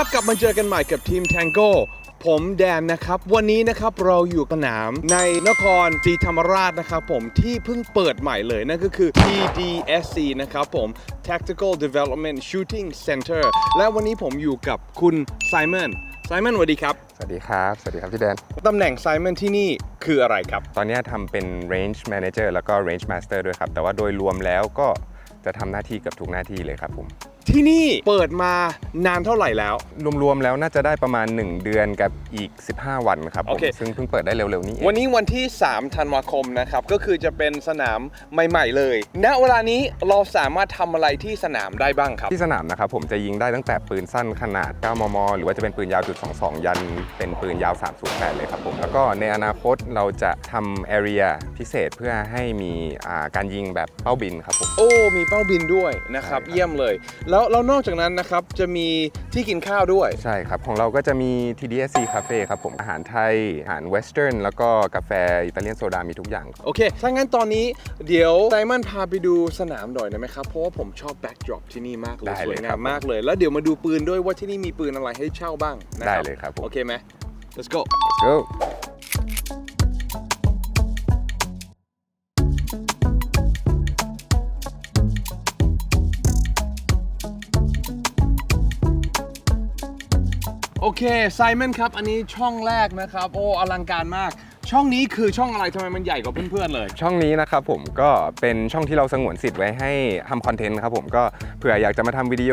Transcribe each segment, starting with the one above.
ครับกลับมาเจอกันใหม่กับทีม Tango ผมแดนนะครับ วันนี้นะครับเราอยู่สนามในนครศรีธรรมราชนะครับผมที่เพิ่งเปิดใหม่เลยนั่นก็คือ TDSC นะครับผม Tactical Development Shooting Center และวันนี้ผมอยู่กับคุณไซมอนไซมอนสวัสดีครับ สวัสดีครับ สวัสดีครับพี่แดน ตำแหน่งไซมอนที่นี่คืออะไรครับ ตอนนี้ทำเป็น range manager แล้วก็ range master ด้วยครับ แต่ว่าโดยรวมแล้วก็จะทำหน้าที่เกือบทุกหน้าที่เลยครับผม ที่นี่เปิดมานานเท่าไหร่แล้ว รวมๆแล้วน่าจะได้ประมาณ 1 เดือนกับอีก 15 วันครับผโอมเค ซึ่งเพิ่งเปิดได้เร็วๆนี้เองวันนี้วันที่ 3 ธันวาคมนะครับ ก็คือจะเป็นสนามใหม่ ๆ เลย ณ เวลานี้เราสามารถทำอะไรที่สนามได้บ้างครับ ที่สนามนะครับผมจะยิงได้ตั้งแต่ปืนสั้นขนาด 9 มม หรือว่าจะเป็นปืนยาวจุด22 ยัน เป็นปืนยาว 308 เลยครับผม แล้วก็ในอนาคตเราจะทำ area พิเศษเพื่อให้มีอ่าการยิงแบบเป้าบินครับผม โอ้ มีเป้าบินด้วยนะครับ ใช่ครับ เยี่ยมเลย แล้วแล้วนอกจากนั้นนะครับจะมีที่กินข้าวด้วย ใช่ครับ ของเราก็จะมี TDSC Cafe ครับผม อาหารไทย อาหารเวสเทิร์น แล้วก็กาแฟ อิตาเลียนโซดา มีทุกอย่าง โอเค ถ้างั้นตอนนี้เดี๋ยวไซมอนพาไปดูสนามหน่อยได้ไหมครับ เพราะว่าผมชอบแบ็กดรอปที่นี่มากเลยได้สเลวยยงาครัมบมากเลย แล้วเดี๋ยวมาดูปืนด้วยว่าที่นี่มีปืนอะไรให้เช่าบ้างนะคได้รับเลยครับผม โอเคไหม let's go Let's go โอเคไซมอนครับ อันนี้ช่องแรกนะครับ โอ้อลังการมาก ช่องนี้คือช่องอะไรทำไมมันใหญ่กว่าเพื่อนๆเลย ช่องนี้นะครับผมก็เป็นช่องที่เราสงวนสิทธิ์ไว้ให้ทำคอนเทนต์ครับผมก็เผื่ออยากจะมาทำวิดีโอ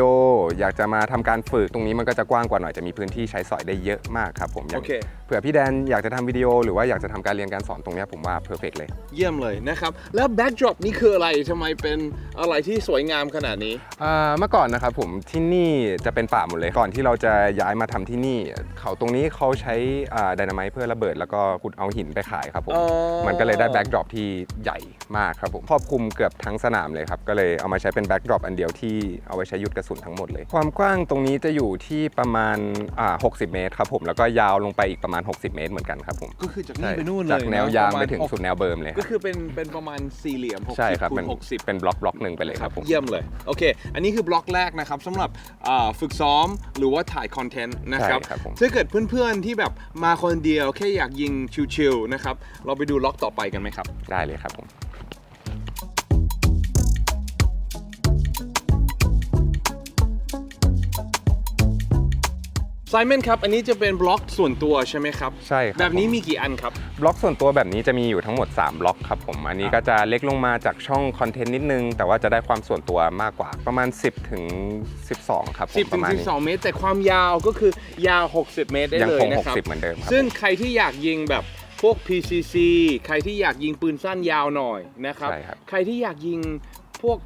อยากจะมาทำการฝึกตรงนี้มันก็จะกว้างกว่าหน่อยจะมีพื้นที่ใช้สอยได้เยอะมากครับผมย่างโอเค เผื่อพี่แดนอยากจะทำวิดีโอหรือว่าอยากจะทำการเรียนการสอนตรงเนี้ยผมว่าเพอร์เฟกเลย เยี่ยมเลยนะครับ แล้วแบ็กดรอปนี่คืออะไรทำไมเป็นอะไรที่สวยงามขนาดนี้ อ่าเมื่อก่อนนะครับผมที่นี่จะเป็นป่าหมดเลยก่อนที่เราจะย้ายมาทำที่นี่ เขาตรงนี้เขาใช้ไดนาไมต์เพื่อระเบิดแล้วก็ขุดเอาหินไปขายครับผม อ๋อ มันก็เลยได้แบ็กดรอปที่ใหญ่มากครับผมครอบคลุมเกือบทั้งสนามเลยครับ ก็เลยเอามาใช้เป็นแบ็กดรอปอันเดียวที่เอาไว้ใช้ยุดกระสุนทั้งหมดเลย ความกว้างตรงนี้จะอยู่ที่ประมาณอ่า60 เมตรครับผม แล้วก็ยาวลงไปอีกประมาณ 60 เมตรเหมือนกันครับผมก็คือจากนี่ไปนู่นเลยจากแนวยางะไปถึงประมณสุดแนวเบิร์มเลยคก็รับคือเป็นเป็นประมาณสี่เหลี่ยม60ใช่ครับคูมัณน60เป็นบล็อกบล็อกหนึ่งไปเลยครับผม เยี่ยมเลย โอเค อันนี้คือบล็อกแรกนะครับสำหรับอ่าฝึกซ้อมหรือว่าถ่ายคอนเทนต์นะครับ ใช่ครับผม ถ้าเกิดเพื่อนๆที่แบบมาคนเดียวแค่อยากยิงชิวๆนะครับ เราไปดูล็อกต่อไปกันไหมครับ ได้เลยครับผมไซมอนครับ อันนี้จะเป็นบล็อกส่วนตัวใช่ไหมครับ ใช่ครับแบบนี้ผม มีกี่อันครับ บล็อกส่วนตัวแบบนี้จะมีอยู่ทั้งหมด 3 บล็อกครับผม อันนี้ก็จะเล็กลงมาจากช่องคอนเทนต์นิดนึง แต่ว่าจะได้ความส่วนตัวมากกว่าประมาณ 10ถึง12 ครับผม10ปถึระงมาณนี้12 เมตร แต่ความยาวก็คือยาว 60 เมตรได้ยังเลยคง นะครับ 60 เหมือนเดิมครับซึ่งใครที่อยากยิงแบบพ วก PCC ใครที่อยากยิงปืนสั้นยาวหน่อยนะครับ ใช่ครับ ใครที่อยากยิงพวก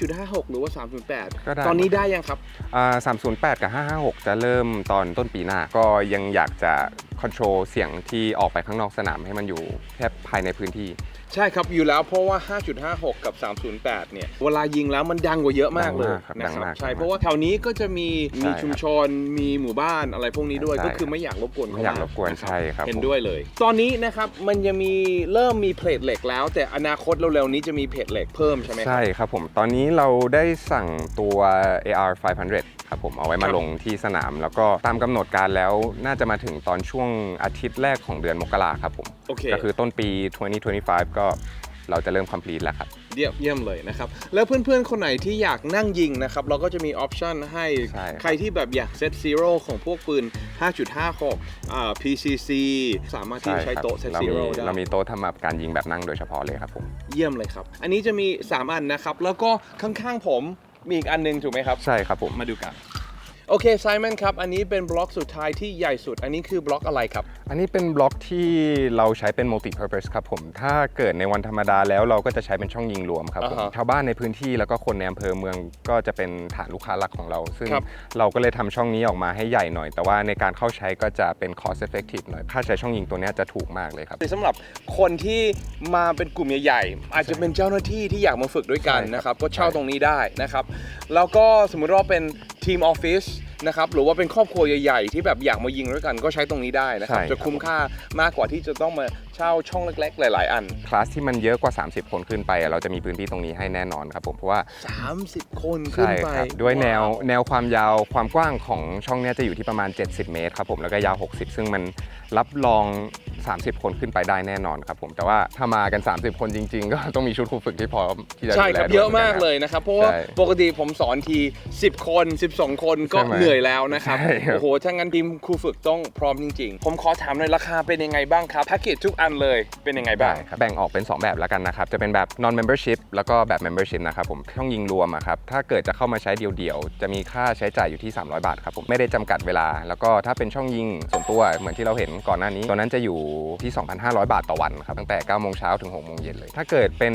5.56 หรือว่า ก็ได้ 308 ตอนนี้ได้ยังครับอ่า308กับ556จะเริ่มตอนต้นปีหน้า ก็ยังอยากจะคอนโทรลเสียงที่ออกไปข้างนอกสนามให้มันอยู่แค่ภายในพื้นที่ ใช่ครับอยู่แล้วเพราะว่า 5.56 กับ 308 เนี่ย เวลายิงแล้วมันดังกว่าเยอะมากเลยดังมากครับนะดังมากใช่ดังมากเพราะว่าแถวนี้ก็จะมีใช่มีครับชุมชนมีหมู่บ้านอะไรพวกนี้ด้วยใช่ ก็คือไม่อยากรบกวนไม่อยากรบกวนเขใช่ครับเห็นผมด้วยเลย ตอนนี้นะครับมันยังมีเริ่มมีเพลทเหล็กแล้ว แต่อนาคตเร็วๆนี้จะมีเพลทเหล็กเพิ่มใช่ไหมครับ ใช่ครับผม ตอนนี้เราได้สั่งตัว AR 500ครับผมเอาไว้คมารับลงที่สนาม แล้วก็ตามกำหนดการแล้วน่าจะมาถึงตอนช่วงอาทิตย์แรกของเดือนมกราครับผม โอเค ก็คือต้นปี 2025 ก็เราจะเริ่ม complete แล้วครับ เยี่ยมเยี่ยมเลยนะครับ แล้วเพื่อนๆ คนไหนที่อยากนั่งยิงนะครับ เราก็จะมีออปชันให้ใช่ครับ ใครที่แบบอยากเซตซีโร่ของพวกปืน 5.56อ่า PCC สามารถที่จะใช้โต๊ะเซตเราซีมีโร่ได้ เรามีโต๊ะทำการยิงแบบนั่งโดยเฉพาะเลยครับผม เยี่ยมเลยครับ อันนี้จะมี 3 อันนะครับ แล้วก็ข้างๆผมมีอีกอันหนึงถูกไหมครับ ใช่ครับผม มาดูกัน โอเคไซมอนครับ อันนี้เป็นบล็อกสุดท้ายที่ใหญ่สุด อันนี้คือบล็อกอะไรครับ อันนี้เป็นบล็อกที่เราใช้เป็น multi purpose ครับผม ถ้าเกิดในวันธรรมดาแล้วเราก็จะใช้เป็นช่องยิงรวมครับผมอ่าฮะชาวบ้านในพื้นที่แล้วก็คนในอำเภอเมืองก็จะเป็นฐานลูกค้าหลักของเรา ซึ่งครับ เราก็เลยทำช่องนี้ออกมาให้ใหญ่หน่อย แต่ว่าในการเข้าใช้ก็จะเป็น cost effective หน่อย ค่าใช้ช่องยิงตัวเนี้ยจะถูกมากเลยครับสำหรับคนที่มาเป็นกลุ่มใหญ่ๆ อาจจะเป็นเจ้าหน้าที่ที่อยากมาฝึกด้วยกันใช่ครับนะครับ ก็เช่าใช่ ตรงนี้ได้นะครับ แล้วก็สมมุติว่าเป็น ทีมออฟฟิศนะครับหรือว่าเป็นครอบครัวใหญ่ ๆ ที่แบบอยากมายิงด้วยกันก็ใช้ตรงนี้ได้นะครับ ใช่ครับ จะคุ้มค่ามากกว่าที่จะต้องมา เช่าช่องเล็กๆ หลายๆ อัน คลาสที่มันเยอะกว่า 30 คนขึ้นไปอะเราจะมีพื้นที่ตรงนี้ให้แน่นอนครับผมเพราะว่า 30 คนขึ้นใช่ไปครับด้วยแนวาแนวความยาวความกว้างของช่องเนี้ยจะอยู่ที่ประมาณ 70 เมตรครับผมแล้วก็ยาว 60 ซึ่งมันรับรอง 30 คนขึ้นไปได้แน่นอนครับผมแต่ว่าถ้ามากัน 30 คนจริง ๆ ก็ต้องมีชุดครูฝึกที่พร้อมที่จะใช่ดูแลครับด้วยเยอะมากหนนเลยนะครับ เพราะว่าใช่ปกติผมสอนที 10 คน 12 คนก็ใช่ไหมเหนื่อยแล้วนะครับใช่ครับ โอ้โหถ้างั้นทีมครูฝึกต้องพร้อมจริง ๆ ผมขอถามในอยราคาเป็นยังไงบ้างครับแพ็กเกจทุกอันเลยเป็นยังไงบ้าง แบ่งออกเป็น 2 แบบแล้วกันนะครับ จะเป็นแบบ non membership แล้วก็แบบ membership นะครับผมช่องยิงรวมอะครับ ถ้าเกิดจะเข้ามาใช้เดี่ยวๆ จะมีค่าใช้จ่ายอยู่ที่ 300 บาทครับผม ไม่ได้จำกัดเวลา แล้วก็ถ้าเป็นช่องยิงส่วนตัวเหมือนที่เราเห็นก่อนหน้านี้ตัวนั้นจะอยู่ที่ 2,500 บาทต่อวันครับ ตั้งแต่9โมงเช้าถึง6โมงเย็นเลย ถ้าเกิดเป็น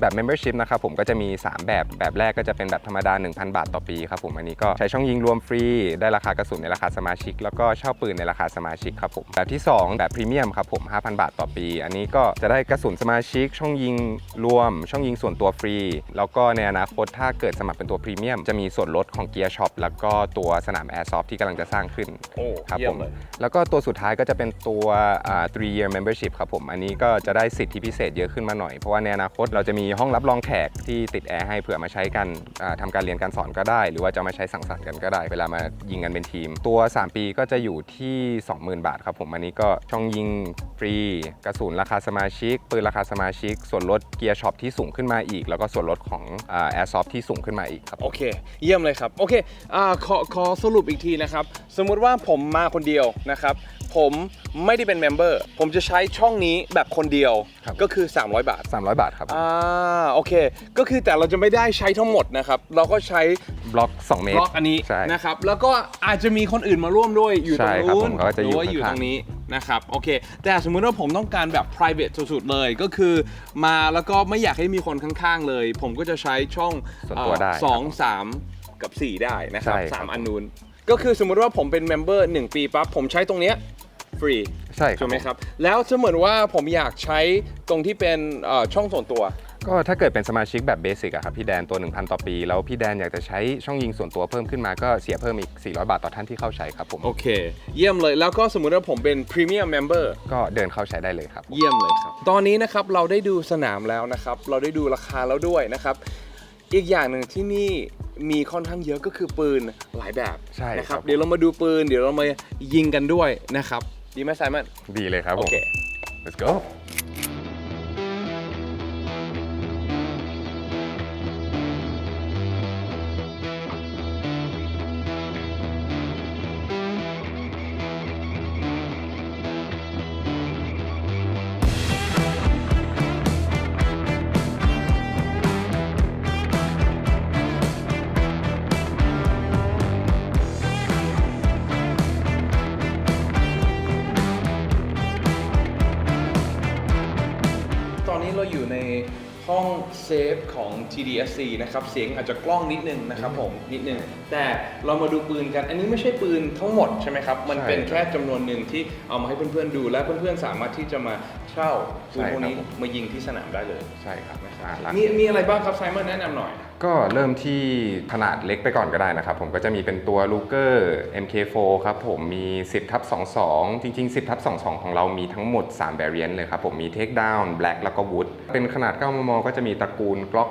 แบบ membership นะครับผม ก็จะมี 3 แบบ แบบแรกก็จะเป็นแบบธรรมดา 1,000 บาทต่อปีครับผม อันนี้ก็ใช้ช่องยิงรวมฟรี ได้ราคากระสุนในราคาสมาชิก แล้วก็เช่าปืนในราคาสมาชิกครับผม แบบที่ 2 แบบพรีเมียมครับผม5,000 บาทต่อปี อันนี้ก็จะได้กระสุนสมาชิก ช่องยิงรวม ช่องยิงส่วนตัวฟรี แล้วก็ในอนาคตถ้าเกิดสมัครเป็นตัวพรีเมียม จะมีส่วนลดของเกียร์ช็อปแล้วก็ตัวสนามแอร์ซอฟที่กำลังจะสร้างขึ้นโอ้ครับเยี่ยผมมเลยแล้วก็ตัวสุดท้ายก็จะเป็นตัวอ่า three year membership ครับผม อันนี้ก็จะได้สิทธิพิเศษเยอะขึ้นมาหน่อย เพราะว่าในอนาคตเราจะมีห้องรับรองแขกที่ติดแอร์ให้เผื่อมาใช้กันอ่าทำการเรียนการสอนก็ได้ หรือว่าจะเอามาใช้สังสรรค์กันก็ได้ เวลามายิงกันเป็นทีม ตัว 3 ปีก็จะอยู่ที่ 20,000 บาทครับผม อันนี้ก็ช่องยิงฟรีกระสุนราคาสมาชิก ปืนราคาสมาชิก ส่วนลดเกียร์ช็อปที่สูงขึ้นมาอีก แล้วก็ส่วนลดของแอร์ซอฟที่สูงขึ้นมาอีกครับ โอเค เยี่ยมเลยครับ โอเคอ่าขอขอสรุปอีกทีนะครับ สมมุติว่าผมมาคนเดียวนะครับ ผมไม่ได้เป็นเมมเบอร์ผมจะใช้ช่องนี้แบบคนเดียวครับก็คือ 300 บาท 300 บาทครับอ่าโอเค ก็คือแต่เราจะไม่ได้ใช้ทั้งหมดนะครับ เราก็ใช้บล็อก 2 เมตบรล็อกอันนี้ใช่นะครับแล้วก็อาจจะมีคนอื่นมาร่วมด้วยอยู่ตรงใช่ครับนู้ผนมเขาก็จะหอยู่รือว่าอยู่ข้างๆตรงนี้ นะครับโอเค แต่สมมุติว่าผมต้องการแบบ private สุดๆเลยก็คือ มาแล้วก็ไม่อยากให้มีคนข้างๆเลย ผมก็จะใช้ช่องส่วนตัวได้สองสามกับ 4 ได้นะครับใช่ครับ สามอันนู้นก็คือสมมุติว่าผมเป็นเมมเบอร์1ปีปั๊บผมใช้ตรงเนี้ยฟรี ใช่ครับ ถูกไหมครับ แล้วสมมติว่าผมอยากใช้ตรงที่เป็นเอ่อช่องส่วนตัว ก็ถ้าเกิดเป็นสมาชิกแบบเบสิกอะครับพี่แดนตัว 1,000 ต่อปี แล้วพี่แดนอยากจะใช้ช่องยิงส่วนตัวเพิ่มขึ้นมาก็เสียเพิ่มอีก 400 บาทต่อท่านที่เข้าใช้ครับผมโอเค เยี่ยมเลยแล้วก็สมมุติว่าผมเป็น Premium Member ก็เดินเข้าใช้ได้เลยครับเยี่ยมเลยครับ ตอนนี้นะครับเราได้ดูสนามแล้วนะครับ เราได้ดูราคาแล้วด้วยนะครับ อีกอย่างหนึ่งที่นี่มีค่อนข้างเยอะก็คือปืนหลายแบบใช่นะคครัรับ บ เดี๋ยวเรามาดูปืน เดี๋ยวเรามายิงกันด้วยนะครับดีไหมไซมอนดีเลยครับผโอม เค let's go Save. TDSC นะครับ เสียงอาจจะกล้องนิดนึงนะครับผมนิดนึง แต่เรามาดูปืนกัน อันนี้ไม่ใช่ปืนทั้งหมดใช่ไหมครับ มันเป็นใช่ครับแค่จำนวนหนึ่งที่เอามาให้เพื่อนๆดู และเพื่อนๆสามารถที่จะมาเช่าปืนพวกนี้ใช่ครับผมมายิงที่สนามได้เลยใช่ครับนะครับอ่าร้านมีมีอะไรบ้างครับไซมอนแนะนำหน่อย ก็เริ่มที่ขนาดเล็กไปก่อนก็ได้นะครับผมก็จะมีเป็นตัวลูเกอร์ MK4 ครับผมมี 10ทับ22 จริง ๆ 10ทับ22 ของเรามีทั้งหมด3 variant เลยครับผมมี Takedown Black แล้วก็ Wood เป็นขนาด9มมก็จะมีตระกูลกล็อก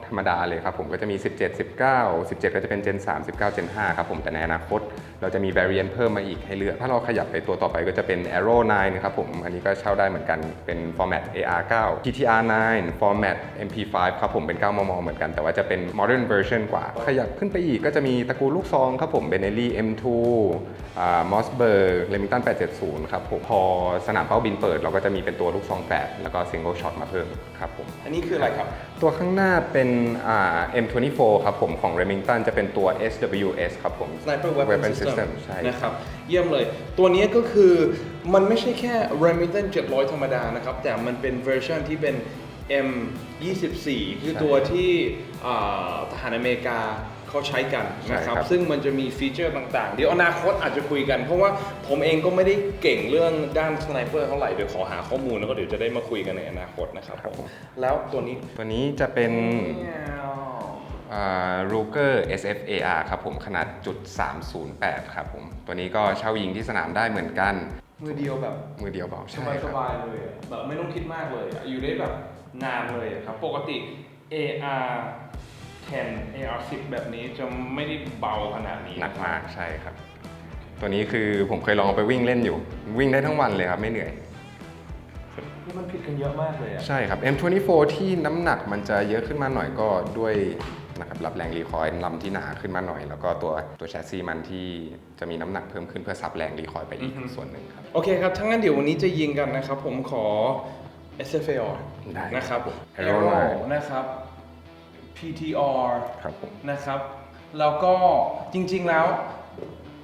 ธรรมดาเลยครับผมก็จะมี 17 19 17 ก็จะเป็น Gen 3 19 Gen 5ครับผมแต่ในอนาคต เราจะมี variant เพิ่มมาอีกให้เลือก ถ้าเราขยับไปตัวต่อไปก็จะเป็น Arrow 9นะครับผม อันนี้ก็เช่าได้เหมือนกันเป็น format AR9 PTR 9 format MP5 ครับผมเป็น 9 มม เหมือนกัน แต่ว่าจะเป็น modern version กว่า ขยับขึ้นไปอีกก็จะมีตระกูลลูกซองครับผม Benelli M2 อ่า Mossberg Remington 870 ครับผมพอสนามเป้าบินเปิด เราก็จะมีเป็นตัวลูกซองแฝดแล้วก็ single shot มาเพิ่มครับผมอันนี้คืออะไรครับ ตัวข้างหน้าเป็นอ่า M24 ครับผมของ Remington จะเป็นตัว SWS ครับผม Sniper Weapon, Weapon System, System ใช่นะครับ เยี่ยมเลย ตัวนี้ก็คือมันไม่ใช่แค่ Remington 700 ธรรมดานะครับ แต่มันเป็นเวอร์ชันที่เป็น M24 คือใช่ตัวที่อ่าทหารอเมริกา เขาใช้กันนะครับ ใช่ครับ ซึ่งมันจะมีฟีเจอร์ต่างๆ เดี๋ยวอนาคตอาจจะคุยกัน เพราะว่าผมเองก็ไม่ได้เก่งเรื่องด้านสไนเปอร์เท่าไหร่ เดี๋ยวขอหาข้อมูลแล้วก็เดี๋ยวจะได้มาคุยกันในอนาคตนะครับผม แล้วตัวนี้ ตัวนี้จะเป็นรูเกอร์ SFAR ครับผมขนาดจุด308 ครับผม ตัวนี้ก็เช่ายิงที่สนามได้เหมือนกัน มือเดียวแบบมือเดียวเบาสใช่บายคสรับ บายเลยอะแบบไม่ต้องคิดมากเลยอะอยู่ได้แบบนานเลยอะครับ ปกติ AR 10 AR 10 แบบนี้จะไม่ได้เบาขนาดนี้หนักมากใช่ครับ ตัวนี้คือผมเคยลองเอาไปวิ่งเล่นอยู่ วิ่งได้ทั้งวันเลยครับ ไม่เหนื่อย นี่มันผิดกันเยอะมากเลยอะใช่ครับ M24 ที่น้ำหนักมันจะเยอะขึ้นมาหน่อยก็ด้วยนะครับรับแรงรีคอยล์ลำที่หนาขึ้นมาหน่อย แล้วก็ตัวตัวแชสซีมันที่จะมีน้ำหนักเพิ่มขึ้นเพื่อซับแรงรีคอยล์ไปอีกส่วนหนึ่งครับ โอเคครับทั้างนั้นเดี๋ยววันนี้จะยิงกันนะครับ ผมขอ SFAR ได้ นะครับ Aero Aero นะครับ PTR ครับผม นะครับ แล้วก็จริงๆแล้ว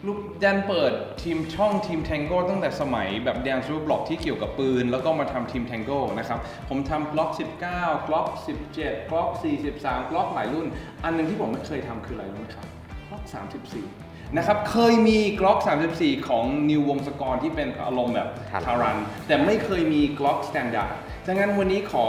ลูกแดนเปิดทีมช่องทีม Tango ตั้งแต่สมัยแบบแดนซูบล็อกที่เกี่ยวกับปืน แล้วก็มาทำทีม Tango นะครับ ผมทำกล็อก19กล็อก17กล็อก43กล็อกหลายรุ่น อันหนึงที่ผมไม่เคยทำคืออะไรรู้ไหมครับกล็อก34 นะครับ เคยมีกล็อก34 ของนิววงศกรที่เป็นอารมณ์แบบครับ ทารัน แต่ไม่เคยมีกล็อกสแตนดาร์ด ดังนั้นวันนี้ขอ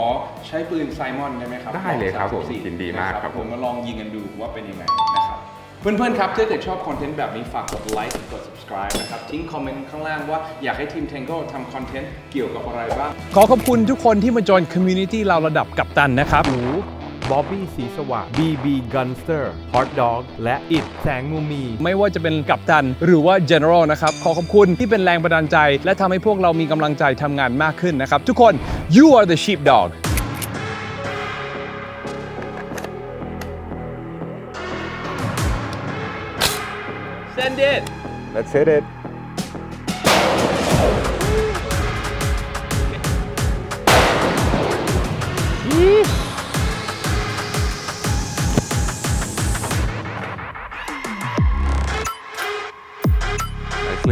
ใช้ปืนไซมอนได้ไหมครับได้เลยครับผม34ยินดีมากนะครับผมผมมาลองยิงกันดูว่าเป็นยังไงนะครับเพื่อนๆ ครับถ้าเกิดชอบคอนเทนต์แบบนี้ฝากกดไลค์กด subscribe นะครับ ทิ้งคอมเมนต์ข้างล่างว่าอยากให้ทีม Tango ทำคอนเทนต์เกี่ยวกับอะไรบ้าง ขอขอบคุณทุกคนที่มาจอยคอมมูนิตี้เราระดับกัปตันนะครับหนู บ๊อบบี้สีสว่าง BB Gunster Hot Dog และอิดแสงมูมี ไม่ว่าจะเป็นกัปตันหรือว่า General นะครับ ขอขอบคุณที่เป็นแรงบันดาลใจ และทำให้พวกเรามีกำลังใจทำงานมากขึ้นนะครับ ทุกคน you are the sheepdog Send it Let's hit it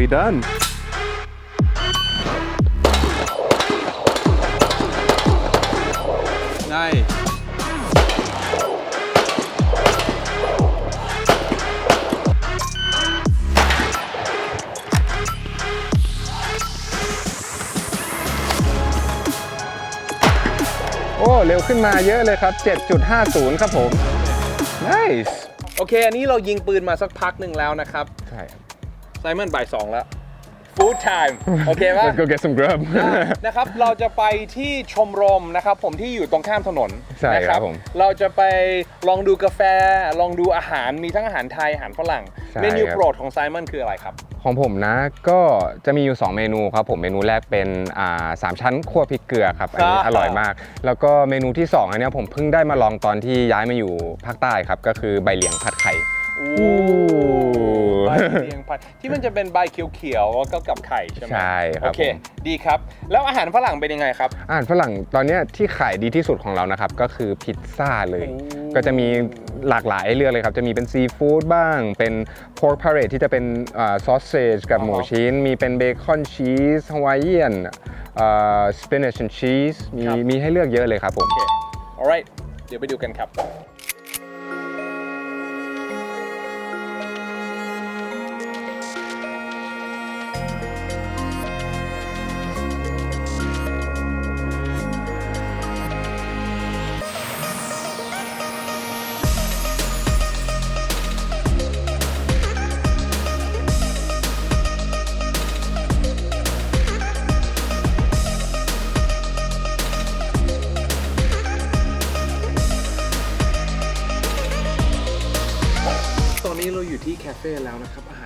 Nicely done. Nice โอ้ เร็วขึ้นมาเยอะเลยครับ 7.50 ครับผม nice โอเค อันนี้เรายิงปืนมาสักพักหนึ่งแล้วนะครับ ใช่ครับ ไซมอนบ่ายสองแล้ว food time โอเคปะ Let's go get some grub นะครับ เราจะไปที่ชมรมนะครับ ผมที่อยู่ตรงข้ามถนนใช่ครับนะผมเราจะไปลองดูกาแฟ ลองดูอาหารมีทั้งอาหารไทยอาหารฝรั่ง ใช่เมนูครับ โปรดของไซมอนคืออะไรครับ ของผมนะก็จะมีอยู่ 2 เมนูครับผมเมนูแรกเป็นอ่าสามชั้นคั่วพริกเกลือครับอันนี้อ่าอร่อยมาก แล้วก็เมนูที่ 2 อันเนี้ยผมเพิ่งได้มาลองตอนที่ย้ายมาอยู่ภาคใต้ครับ ก็คือใบเหลียงผัดไข่ อู้ใบเรียงพันที่มันจะเป็นใบเขียวๆแล้วก็กับไข่ใช่ไหมใช่ครับโอเค ผมดีครับ แล้วอาหารฝรั่งเป็นยังไงครับ อาหารฝรั่งตอนเนี้ยที่ขายดีที่สุดของเรานะครับ ก็คือพิซซ่าเลย โอ้ ก็จะมีหลากหลายให้เลือกเลยครับ จะมีเป็นซีฟู้ดบ้าง เป็น pork parade ที่จะเป็นซอสเซจกับหมูชิ้น มีเป็นเบคอนชีสฮาวายเอียนสปินัชชีสมีมีให้เลือกเยอะเลยครับผม โอเค alright เดี๋ยวไปดูกันครับ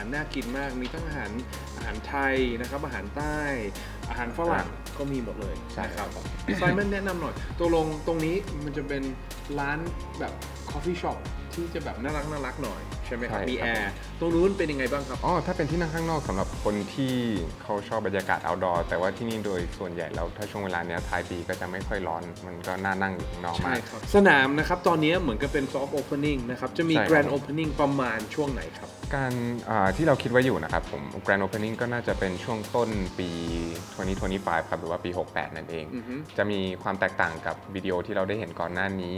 าหารน่ากินมาก มีทั้งอาหารอาหารไทยนะครับ อาหารใต้ อาหารฝรั่งก็มีหมดเลยใช่นะครับไซมอนแนะนำหน่อยตัวลงตรงนี้มันจะเป็นร้านแบบคอฟฟี่ช็อป ที่จะแบบน่ารักน่ารักหน่อยใช่ไหมครับ ใช่มีครับ แอร์ ตรงนู้นเป็นยังไงบ้างครับ อ๋อ ถ้าเป็นที่นั่งข้างนอกสำหรับคนที่เขาชอบบรรยากาศ outdoor แต่ว่าที่นี่โดยส่วนใหญ่แล้วถ้าช่วงเวลาเนี้ยท้ายปีก็จะไม่ค่อยร้อน มันก็น่านั่งอยู่ข้างนอกใช่มาก ครับ สนามนะครับ ตอนนี้เหมือนกับเป็น soft opening นะครับ จะมีใช่ครับ grand opening ประมาณช่วงไหนครับ การอ่าที่เราคิดไว้อยู่นะครับผม Grand Opening ก็น่าจะเป็นช่วงต้นปี 2025 ครับ หรือว่าปี 68 นั่นเอง อือฮึ จะมีความแตกต่างกับวิดีโอที่เราได้เห็นก่อนหน้านี้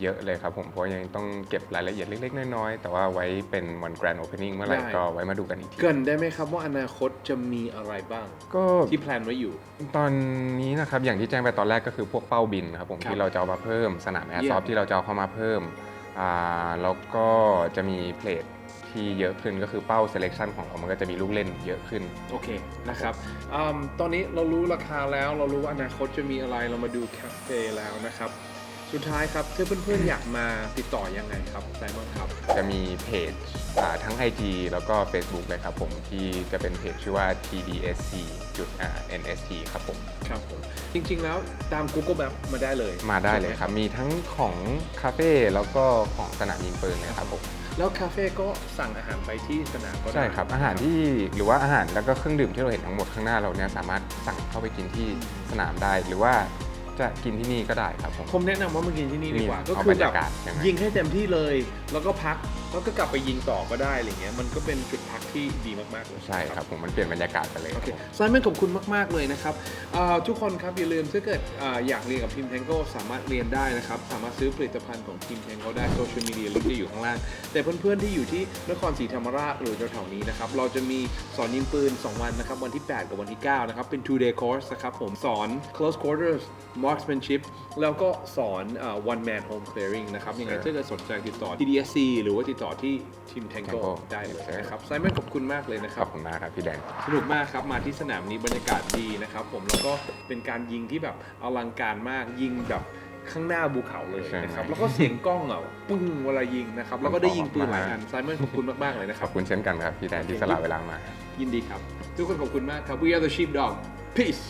เยอะเลยครับผม เพราะยังต้องเก็บรายละเอียดเล็ก ๆ น้อย ๆ แต่ว่าไว้เป็นวัน Grand Opening เมื่อไหร่ได้ ก็ไว้มาดูกันอีกที เกรินได้ไหมครับว่าอนาคตจะมีอะไรบ้าง ก็ที่แพลนไว้อยู่ ตอนนี้นะครับ อย่างที่แจ้งไปตอนแรกก็คือพวกเป้าบินครับผมครับที่เราจะเอามาเพิ่ม สนามแอร์ซอฟเยี่ยม ที่เราจะเอาเข้ามาเพิ่มอ่าแล้วก็จะมีเพลทที่เยอะขึ้นก็คือเป้า selection ของเรามันก็จะมีลูกเล่นเยอะขึ้น โอเคนะครับอืมตอนนี้เรารู้ราคาแล้วเรารู้ว่าอนาคตจะมีอะไรเรามาดูคาเฟ่แล้วนะครับ สุดท้ายครับถ้าเพื่อนๆอยากมาติดต่อยังไงครับไซมอนครับ จะมีเพจอ่าทั้ง IG แล้วก็ Facebook เลยครับผมที่จะเป็นเพจชื่อว่า tdsc จุด nst ครับผม ครับผมจริงๆแล้วตาม Google Map มาได้เลยมาได้เลยครับ มีทั้งของคาเฟ่แล้วก็ของสนามยิงปืนเลยครับผม แล้วคาเฟ่ก็สั่งอาหารไปที่สนามก็ได้ ใช่ครับ อาหารที่หรือว่าอาหารแล้วก็เครื่องดื่มที่เราเห็นทั้งหมดข้างหน้าเราเนี่ยสามารถสั่งเข้าไปกินที่สนามได้ หรือว่า จะกินที่นี่ก็ได้ครับผม ผมแนะนำว่ามากินที่นี่ดีกว่า นี่ก็เอาคืบรอรแบยาบกาศใช่ไหมยิงให้เต็มที่เลย แล้วก็พัก แล้วก็กลับไปยิงต่อก็ได้อะไรเงี้ยมันก็เป็นจุดพักที่ดีมากๆเลยใช่ครับผมมันเปลี่ยนบรรยากาศไปเลยโอครับเคผมไซมอนขอบคุณมาก ๆ เลยนะครับเอ่อทุกคนครับอย่าลืมถ้าเกิดเอ่ออยากเรียนกับทีม Tango สามารถเรียนได้นะครับ สามารถซื้อผลิตภัณฑ์ของทีม Tango ได้โซเชียลมีเดียลิงก์จะอยู่ข้างล่าง แต่เพื่อนๆที่อยู่ที่นครศรีธรรมราชหรือแถวๆนี้นะครับเราจะมีสอนยิงปืน 2 วันนะครับวันที่ 8 กับวันที่ 9 นะครับ เป็น two day course นะครับผมสอน close quarters marksmanship แล้วก็สอนเอ่อ one man home clearing นะครับยังไงถ้าเกิดสนใจติดต่อ TDSC หรือว่าติดต่อที่ทีม Tango Tango ได้เลยนะครับไซมอนขอบคุณมากเลยนะคขรัอบ บคุณมากครับพี่แดนสนุกมากครับ มาที่สนามนี้บรรยากาศดีนะครับผมแล้วก็เป็นการยิงที่แบบอลังการมากยิงแบบข้างหน้าภูเขาเลยนะครับ ใช่ แล้วก็เสียงกล้องอะปึ้งเวลายิงนะครับ แล้วก็ได้ยิงปืนหลายอันไซมอนขอบคุณมาก ๆ เลยนะคขรัอบ บคุณเช่นกันครับพี่แดนที่สละเวลามา ยินดีครับ ทุกคนขอบคุณมากครับ We are the sheepdog peace